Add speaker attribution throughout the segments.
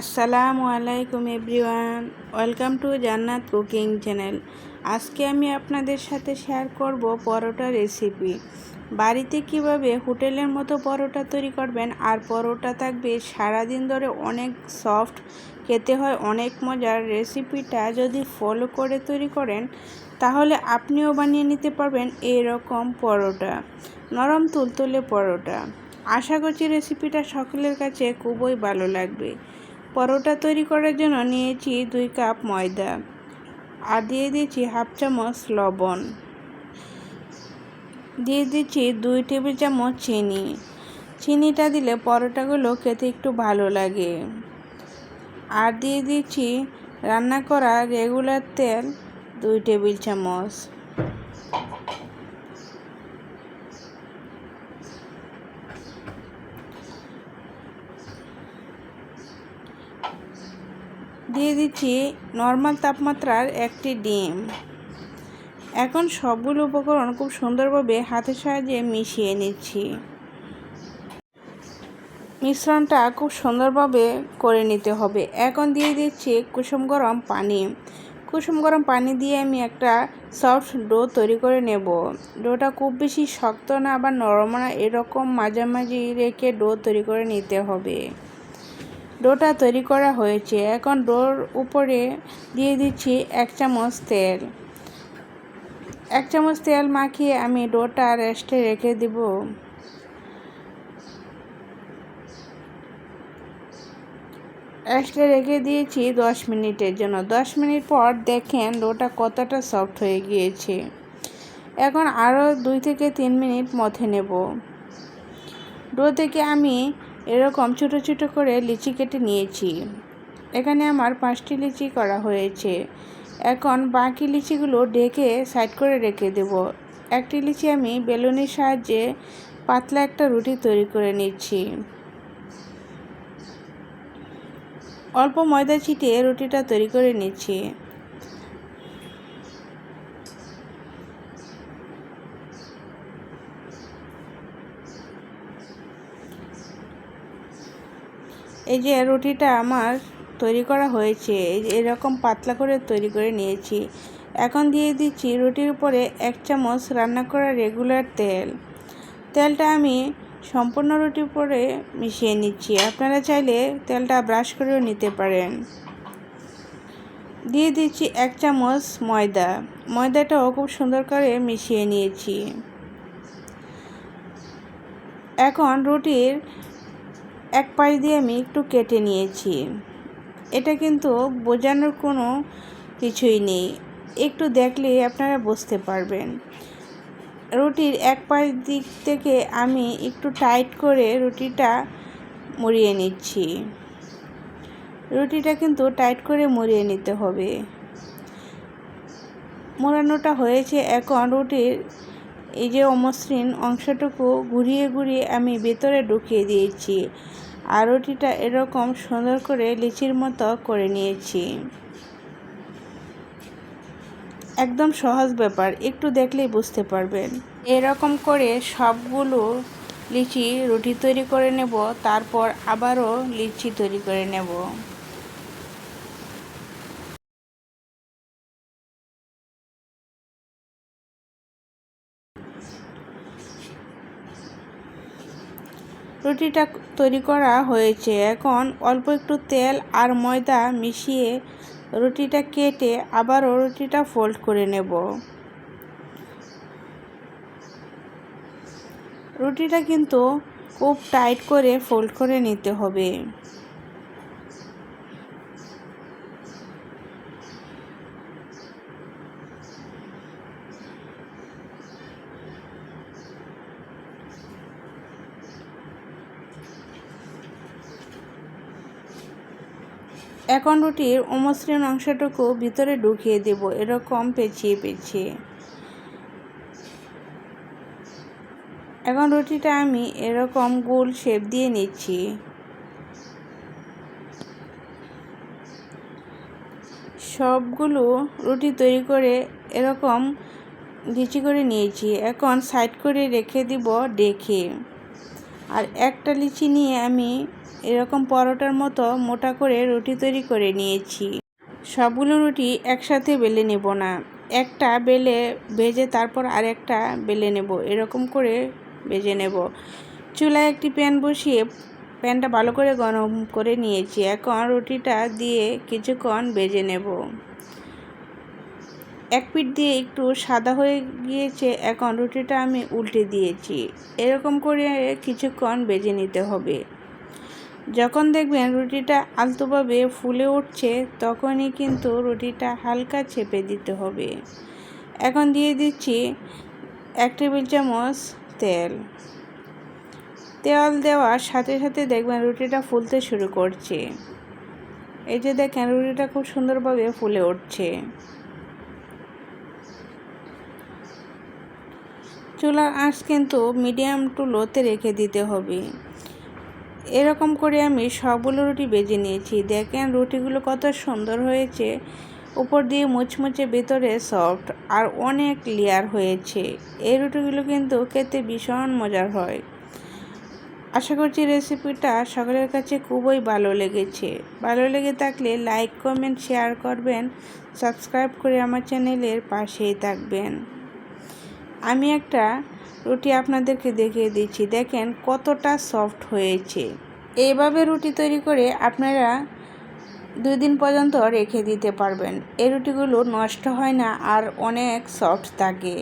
Speaker 1: আসসালামু আলাইকুম everyone, welcome to Jannat cooking channel. আজকে আমি আপনাদের সাথে শেয়ার করব পরোটা রেসিপি। বাড়িতে কীভাবে হোটেলের মতো পরোটা তৈরি করবেন আর পরোটা থাকবে সারাদিন ধরে অনেক সফট, খেতে হয় অনেক মজার। রেসিপিটা যদি ফলো করে তৈরি করেন, তাহলে আপনিও বানিয়ে নিতে পারবেন এরকম পরোটা, নরম তুলতুলে পরোটা। আশা করছি রেসিপিটা সকলের কাছে খুবই ভালো লাগবে। পরোটা তৈরি করার জন্য নিয়েছি দুই কাপ ময়দা আর দিয়ে দিয়েছি হাফ চামচ লবণ। দিয়ে দিচ্ছি দুই টেবিল চামচ চিনি। চিনিটা দিলে পরোটাগুলো খেতে একটু ভালো লাগে। আর দিয়ে দিচ্ছি রান্না করা রেগুলার তেল দুই টেবিল চামচ। দিয়ে দিচ্ছি নর্মাল তাপমাত্রার একটি ডিম। এখন সবগুলো উপকরণ খুব সুন্দরভাবে হাতের সাহায্যে মিশিয়ে নিচ্ছি। মিশ্রণটা খুব সুন্দরভাবে করে নিতে হবে। এখন দিয়ে দিচ্ছি কুসুম গরম পানি। কুসুম গরম পানি দিয়ে আমি একটা সফট ডো তৈরি করে নেব। ডোটা খুব বেশি শক্ত না, আবার নরম না, এরকম মাঝামাঝি রেখে ডো তৈরি করে নিতে হবে। ডোটা তৈরি করা হয়েছে। এখন ডোর উপরে দিয়ে দিচ্ছি এক চামচ তেল। এক চামচ তেল মাখিয়ে আমি ডোটা রেস্টে রেখে দেব। রেস্টে রেখে দিয়েছি দশ মিনিটের জন্য। দশ মিনিট পর দেখেন ডোটা কতটা সফট হয়ে গিয়েছে। এখন আরও দুই থেকে তিন মিনিট মথে নেব। ডো থেকে আমি এরকম ছোটো ছোটো করে লিচি কেটে নিয়েছি। এখানে আমার পাঁচটি লিচি করা হয়েছে। এখন বাকি লিচিগুলো ঢেকে সাইড করে রেখে দেব। একটি লিচি আমি বেলুনের সাহায্যে পাতলা একটা রুটি তৈরি করে নিচ্ছি। অল্প ময়দা ছিটিয়ে রুটিটা তৈরি করে নিচ্ছি। এই যে রুটিটা আমার তৈরি করা হয়েছে, এই এরকম পাতলা করে তৈরি করে নিয়েছি। এখন দিয়ে দিচ্ছি রুটির উপরে এক চামচ রান্না করা রেগুলার তেল। তেলটা আমি সম্পূর্ণ রুটির উপরে মিশিয়ে নিচ্ছি। আপনারা চাইলে তেলটা ব্রাশ করেও নিতে পারেন। দিয়ে দিচ্ছি এক চামচ ময়দা। ময়দাটাও খুব সুন্দর করে মিশিয়ে নিয়েছি। এখন রুটির এক পাশ দিয়ে আমি একটু কেটে নিয়েছি। এটা কিন্তু বোঝানোর কোনো কিছুই নেই। একটু দেখলে আপনারা বুঝতে পারবেন। রুটির এক পাশ দিক থেকে আমি একটু টাইট করে রুটিটা মুড়িয়ে নিচ্ছি। রুটিটা কিন্তু টাইট করে মুড়িয়ে নিতে হবে। মোড়ানোটা হয়েছে এখন রুটির এই যে অমসৃণ অংশটুকু ঘুরিয়ে ঘুরিয়ে আমি ভেতরে ঢুকিয়ে দিয়েছি। আর রুটিটা এরকম সুন্দর করে লিচির মতো করে নিয়েছি। একদম সহজ ব্যাপার, একটু দেখলেই বুঝতে পারবেন। এরকম করে সবগুলো লিচি রুটি তৈরি করে নেব, তারপর আবারও লিচি তৈরি করে নেব। রুটিটা তৈরি করা হয়েছে। এখন অল্প একটু তেল আর ময়দা মিশিয়ে রুটিটা কেটে আবারও রুটিটা ফোল্ড করে নেব। রুটিটা কিন্তু খুব টাইট করে ফোল্ড করে নিতে হবে। এখন রুটির অমসৃণ অংশটুকু ভিতরে ঢুকিয়ে দেব, এরকম পেঁচিয়ে পেঁচিয়ে। এখন রুটিটা আমি এরকম গোল শেপ দিয়ে নিচ্ছি। সবগুলো রুটি তৈরি করে এরকম লিচি করে নিয়েছি। এখন সাইড করে রেখে দিব ডেকে। আর একটা লিচি নিয়ে আমি এরকম পরোটার মতো মোটা করে রুটি তৈরি করে নিয়েছি। সবগুলো রুটি একসাথে বেলে নেব না। একটা বেলে ভেজে তারপর আরেকটা বেলে নেব। এরকম করে ভেজে নেব। চুলায় একটি প্যান বসিয়ে প্যানটা ভালো করে গরম করে নিয়েছি। এখন রুটিটা দিয়ে কিছুক্ষণ ভেজে নেব। এক পিঠ দিয়ে একটু সাদা হয়ে গিয়েছে, এখন রুটিটা আমি উল্টে দিয়েছি। এরকম করে কিছুক্ষণ ভেজে নিতে হবে। যখন দেখবেন রুটিটা আলতোভাবে ফুলে উঠছে, তখনই কিন্তু রুটিটা হালকা চেপে দিতে হবে। এখন দিয়ে দিচ্ছি এক টেবিল চামচ তেল। তেল দেওয়ার সাথে সাথে দেখবেন রুটিটা ফুলতে শুরু করছে। এই যে দেখেন, রুটিটা খুব সুন্দরভাবে ফুলে উঠছে। চুলার আঁচ কিন্তু মিডিয়াম টু লোতে রেখে দিতে হবে। এরকম করে আমি সবগুলো রুটি বেজে নিয়েছি। দেখেন রুটিগুলো কত সুন্দর হয়েছে। উপর দিয়ে মুচমুচে ভেতরে সফট আর অনেক লেয়ার হয়েছে। এই রুটিগুলো কিন্তু খেতে ভীষণ মজার হয়। আশা করছি রেসিপিটা সকলের কাছে খুবই ভালো লেগেছে। ভালো লেগে থাকলে লাইক কমেন্ট শেয়ার করবেন। সাবস্ক্রাইব করে আমার চ্যানেলের পাশেই থাকবেন। আমি একটা রুটি আপনাদেরকে দেখিয়ে দিচ্ছি। দেখেন কতটা সফট হয়েছে। এইভাবে রুটি তৈরি করে আপনারা দুই দিন পর্যন্ত রেখে দিতে পারবেন। এই রুটিগুলো নষ্ট হয় না আর অনেক সফট থাকে।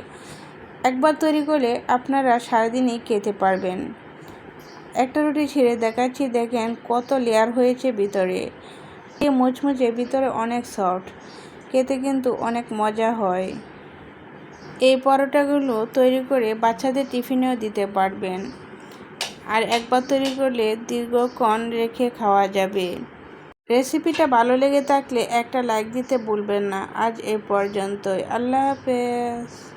Speaker 1: একবার তৈরি করলে আপনারা সারাদিনই খেতে পারবেন। একটা রুটি ছিঁড়ে দেখাচ্ছি, দেখেন কত লেয়ার হয়েছে ভিতরে। এ মুচমুচে ভিতরে অনেক সফট খেতে কিন্তু অনেক মজা হয়। এই পরোটাগুলো তৈরি করে বাচ্চাদের টিফিনেও দিতে পারবেন। আর একবার তৈরি করলে দীর্ঘক্ষণ রেখে খাওয়া যাবে। রেসিপিটা ভালো লেগে থাকলে একটা লাইক দিতে ভুলবেন না। আজ এ পর্যন্তই। আল্লাহ হাফেজ।